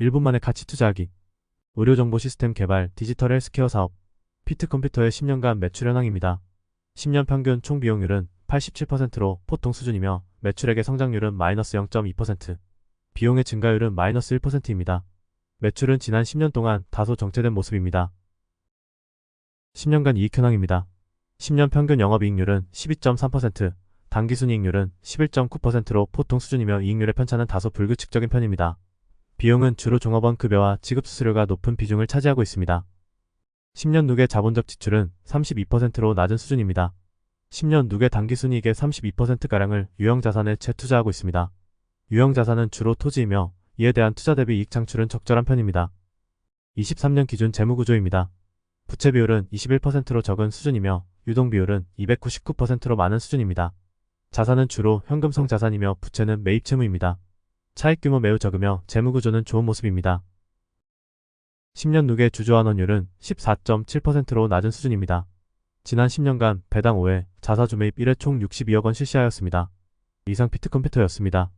1분 만에 가치 투자하기. 의료정보 시스템 개발 디지털 헬스케어 사업. 피트 컴퓨터의 10년간 매출 현황입니다. 10년 평균 총 비용률은 87%로 보통 수준이며 매출액의 성장률은 마이너스 0.2%, 비용의 증가율은 마이너스 1%입니다. 매출은 지난 10년 동안 다소 정체된 모습입니다. 10년간 이익 현황입니다. 10년 평균 영업이익률은 12.3%, 당기순이익률은 11.9%로 보통 수준이며 이익률의 편차는 다소 불규칙적인 편입니다. 비용은 주로 종업원 급여와 지급 수수료가 높은 비중을 차지하고 있습니다. 10년 누계 자본적 지출은 32%로 낮은 수준입니다. 10년 누계 당기순이익의 32%가량을 유형자산에 재투자하고 있습니다. 유형자산은 주로 토지이며 이에 대한 투자 대비 이익 창출은 적절한 편입니다. 23년 기준 재무구조입니다. 부채 비율은 21%로 적은 수준이며 유동 비율은 299%로 많은 수준입니다. 자산은 주로 현금성 자산이며 부채는 매입 채무입니다. 차익 규모 매우 적으며 재무 구조는 좋은 모습입니다. 10년 누계 주주환원율은 14.7%로 낮은 수준입니다. 지난 10년간 배당 5회, 자사주 매입 1회 총 62억 원 실시하였습니다. 이상 피트컴퓨터였습니다.